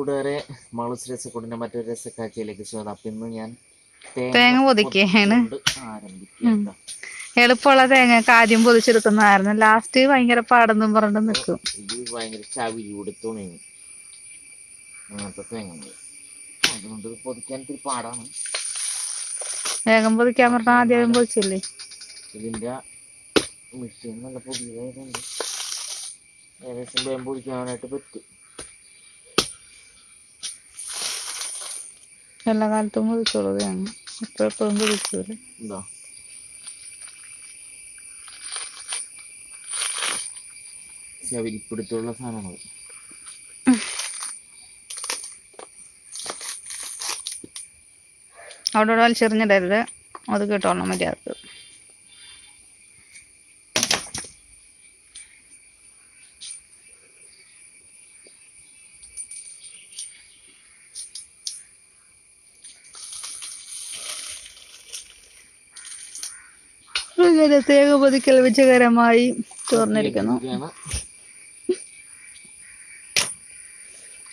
കൂട്ടുകാരെ മാളൂസ് രസക്കൂടിന്റെ മറ്റൊരു രസക്കാഴ്ചയിലേക്ക് സ്വാഗതം അപ്പൊ ഇന്ന് ഞാൻ തേങ്ങ പൊതിക്കുകയാണ്. എളുപ്പമുള്ള തേങ്ങക്ക് ആദ്യം പൊതിച്ചെടുക്കുന്നതായിരുന്നു. ലാസ്റ്റ് ഭയങ്കര പാടെന്നും പറഞ്ഞു നിൽക്കും. ഇത് ഭയങ്കര ചവി കൊടുത്തോണേ അങ്ങനത്തെ തേങ്ങ അതുകൊണ്ട് ഇത് പൊതിക്കാൻ ഇത്തിരി പാടാണ്. വേഗം പൊതിക്കാൻ പറഞ്ഞാൽ ആദ്യം പൊതിച്ചില്ലേ? ഇതിന്റെ മെഷീൻ നല്ല പുതിയതായതുകൊണ്ട് ഏകദേശം വേഗം പൊതിക്കാനായിട്ട് പറ്റും. എല്ലാ കാലത്തും വിളിച്ചോളൂ ഞാൻ എപ്പോഴെപ്പോഴും പൊതിച്ചൂല്ലേ എന്താ ചവിരിപ്പിടുത്തുള്ള സാധനങ്ങൾ അവിടെ വലിച്ചെറിഞ്ഞിടരുത് അത് കേട്ടോളണം മര്യാദയ്ക്ക് തേങ്ങ പൊതിക്കൽ വിജയകരമായി തീർന്നിരിക്കുന്നു.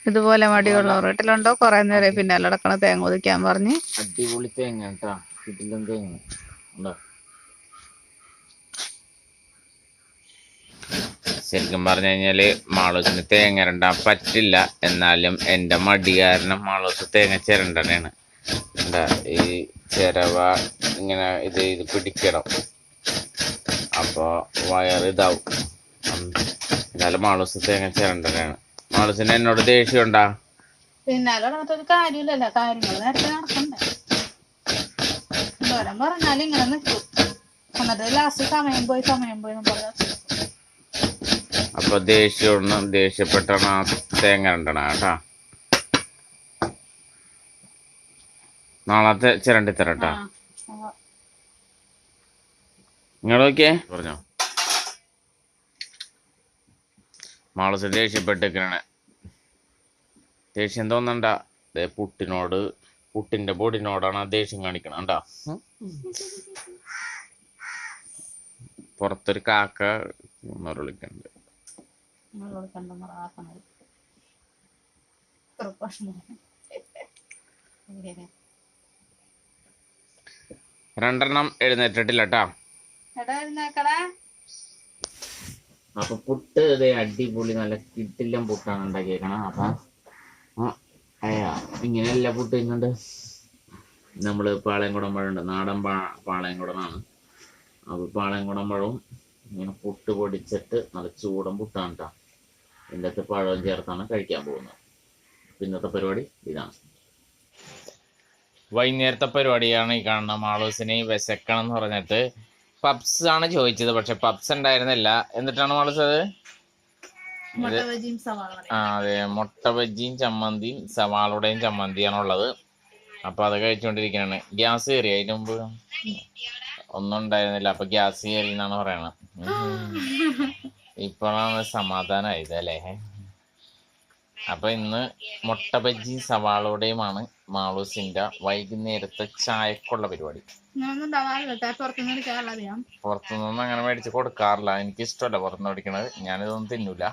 ഇതുപോലെ മടിയുള്ള വീട്ടിലുണ്ടോ കുറെ നേരം പിന്നാലെ നടക്കണ തേങ്ങ ഒതുക്കാൻ പറഞ്ഞ്. അടിപൊളി തേങ്ങ ശരിക്കും പറഞ്ഞു കഴിഞ്ഞാൽ മാളൂസിന് തേങ്ങ രണ്ടാൻ പറ്റില്ല. എന്നാലും എന്റെ മടി കാരണം മാളൂസ് തേങ്ങ ചിരണ്ടനാണ് എന്താ ഈ ചിരവ ഇങ്ങനെ ഇത് ഇത് പിടിക്കണം. അപ്പോൾ വയർ ഇതാവും. എന്നാലും മാളൂസ് തേങ്ങ ചേരണ്ടതാണ് മാളൂസിന് എന്നോട് ദേഷ്യം ഉണ്ടാ പിന്നാലെ നടന്നിട്ടൊരു കാര്യമില്ലല്ലോ. കാര്യങ്ങൾ നേരത്തെ നടക്കണ്ടേ? ദൂരം പറഞ്ഞാലും ഇങ്ങനെ നിൽക്കും എന്നിട്ട് ലാസ്റ്റ് സമയം പോയി സമയം അപ്പൊ ദേഷ്യം ദേഷ്യപ്പെട്ടാണ് ആ തേങ്ങ ഉണ്ടണ കേട്ടാ? നാളത്തെ ചിരണ്ടി തരട്ടാ? നിങ്ങൾ നോക്കിയേ പറഞ്ഞോ മാളസ് ദേഷ്യപ്പെട്ടിരിക്കണേ ദേഷ്യം തോന്നണ്ട. ദേ പുട്ടിനോട് പുട്ടിന്റെ ബോഡിനോടാണ് ആ ദേഷ്യം കാണിക്കണം കണ്ടാ? പുറത്തൊരു കാക്ക വിളിക്കുന്നുണ്ട് രണ്ടെണ്ണം എഴുന്നേറ്റിട്ടില്ല കേട്ടാ. അപ്പൊ പുട്ട് ഇതേ അടിപൊളി നല്ല കിട്ടില്ല പുട്ടാണ് ഉണ്ടാക്കിയേക്കണം. അപ്പൊ ഇങ്ങനെയല്ല പുട്ട് ഇങ്ങോട്ട് നമ്മൾ പാളയംകുടം പഴമുണ്ട്. നാടൻ പാ പാളയംകുടമാണ് അപ്പൊ പാളയംകുടം പഴവും ഇങ്ങനെ പുട്ട് പൊടിച്ചിട്ട് നല്ല ചൂടൻ പുട്ടാണ് കേട്ടോ ഇതിന്റെ അകത്ത് പഴവും ചേർത്താണ് കഴിക്കാൻ പോകുന്നത്. അപ്പൊ ഇന്നത്തെ പരിപാടി ഇതാണ്. വൈകുന്നേരത്തെ പരിപാടിയാണ് ഈ കാണുന്ന മാളൂസിനെ വിശക്കണം എന്ന് പറഞ്ഞിട്ട് പപ്സ് ആണ് ചോദിച്ചത് പക്ഷെ പബ്സ് ഉണ്ടായിരുന്നില്ല. എന്നിട്ടാണ് അത് ആ അതെ. മുട്ട ബജ്ജിയും ചമ്മന്തിയും സവാളയുടെയും ചമ്മന്തിയാണ് ഉള്ളത്. അപ്പൊ അത് കഴിച്ചുകൊണ്ടിരിക്കുകയാണ് ഗ്യാസ് കയറി അതിന് മുമ്പ് ഒന്നും ഉണ്ടായിരുന്നില്ല. അപ്പൊ ഗ്യാസ് കയറി എന്നാണ് പറയണത്. ഇപ്പോഴാണ് സമാധാനമായത് അല്ലേ? അപ്പൊ ഇന്ന് മുട്ട ബജ്ജിയും സവാളയുടെയുമാണ് മാളൂസിന്റെ വൈകുന്നേരത്തെ ചായക്കുള്ള പരിപാടി. പുറത്തുനിന്നൊന്നും അങ്ങനെ മേടിച്ച് കൊടുക്കാറില്ല. എനിക്ക് ഇഷ്ടമല്ല പുറത്തുനിന്ന് മേടിക്കണത്. ഞാനിതൊന്നും തിന്നൂല.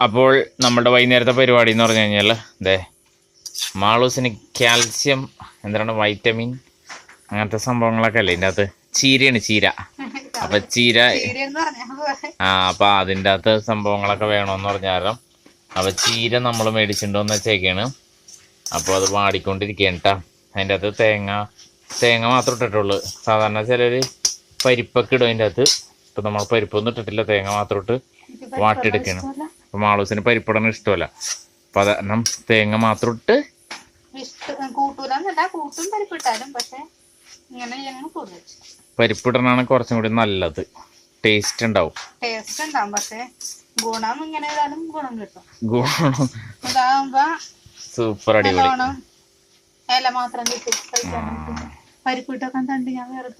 അപ്പോൾ നമ്മുടെ വൈകുന്നേരത്തെ പരിപാടി എന്ന് പറഞ്ഞു കഴിഞ്ഞാൽ അതെ മാളൂസിന് കാൽസ്യം എന്താണ് വൈറ്റമിൻ അങ്ങനത്തെ സംഭവങ്ങളൊക്കെ അല്ലേ ഇതിന്റെ അകത്ത്? ചീരയാണ് ചീര. അപ്പൊ ചീര ആ അപ്പൊ അതിന്റെ അകത്ത് സംഭവങ്ങളൊക്കെ വേണമെന്ന് പറഞ്ഞാലും അപ്പൊ ചീര നമ്മൾ മേടിച്ചിട്ടുണ്ടോന്ന് വെച്ചേക്കാണ്. അപ്പോൾ അത് വാടിക്കൊണ്ടിരിക്കുകയാണ് കേട്ടോ അതിന്റെ അകത്ത് തേങ്ങ തേങ്ങ മാത്രം ഇട്ടിട്ടുള്ളൂ. സാധാരണ ചിലർ പരിപ്പൊക്കെ ഇടും അതിന്റെ അകത്ത്. ഇപ്പം നമ്മൾ പരിപ്പൊന്നും ഇട്ടിട്ടില്ല തേങ്ങ മാത്രം ഇട്ട് വാട്ടിയെടുക്കണം. അപ്പം മാളൂസിന് പരിപ്പിടണം ഇഷ്ടമല്ല. അപ്പം അത് തേങ്ങ മാത്രം ഇട്ട് ഇഷ്ടം കൂട്ടൂലെന്നല്ല കൂട്ടും പരിപ്പിട്ടാലും പക്ഷെ ഇങ്ങനെ ഞങ്ങൾ കൂടുതൽ പരിപ്പിടണമാണ് കുറച്ചും കൂടി നല്ലത്. ടേസ്റ്റ് ഉണ്ടാവും. ടേസ്റ്റ് ഉണ്ടാവും. പക്ഷേ ഗുണം ഇങ്ങനെ ഗുണം കിട്ടും. ഗുണം. ഇതാകുമ്പോ സൂപ്പർ അടിപൊളി. ഇല മാത്രം പരിപ്പിട്ടൊക്കെ തണ്ട് ഞാൻ വേറെ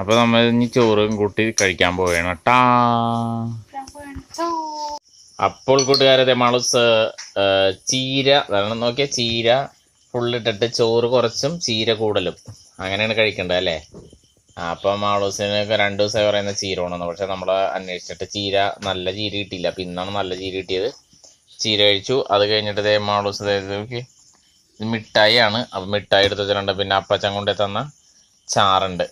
അപ്പൊ നമ്മൾ ഇനി ചോറും കൂട്ടി കഴിക്കാൻ പോവുകയാണ് ടാ അപ്പോൾ കൂട്ടുകാരെ മാളൂസ് ചീര. നോക്കിയ ചീര. ഫുള്ളിട്ടിട്ട് ചോറ് കുറച്ചും ചീര കൂടുതലും അങ്ങനെയാണ് കഴിക്കേണ്ടത് അല്ലേ? അപ്പം മാളൂസിന് രണ്ട് ദിവസമായി പറയുന്ന ചീര കൊണ്ടുവന്നു. പക്ഷെ നമ്മൾ അന്വേഷിച്ചിട്ട് ചീര നല്ല ചീര കിട്ടിയില്ല. അപ്പം ഇന്നാണ് നല്ല ചീര കിട്ടിയത്. ചീര കഴിച്ചു. അത് കഴിഞ്ഞിട്ട് ഇതേ മാളൂസ് നോക്കി. ഇത് മിഠായി ആണ് അപ്പം മിഠായി എടുത്ത് വെച്ചിട്ടുണ്ട്. പിന്നെ അപ്പച്ചൻ കൊണ്ടേ തന്ന ചാറുണ്ട്.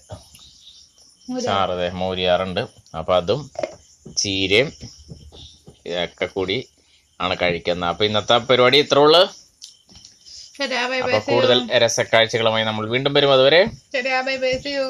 ചാറ് അതെ മോരിയാറുണ്ട്. അപ്പം അതും ചീരയും ഇതൊക്കെ കൂടി ആണ് കഴിക്കുന്നത്. അപ്പം ഇന്നത്തെ പരിപാടി ഇത്രേ ഉള്ളു. ശരിയാ ബൈ ബൈ അപ്പൊ കൂടുതൽ രസക്കാഴ്ചകളുമായി നമ്മൾ വീണ്ടും വരും അതുവരെ. ശരിയാ ബൈ ബൈ സിയോ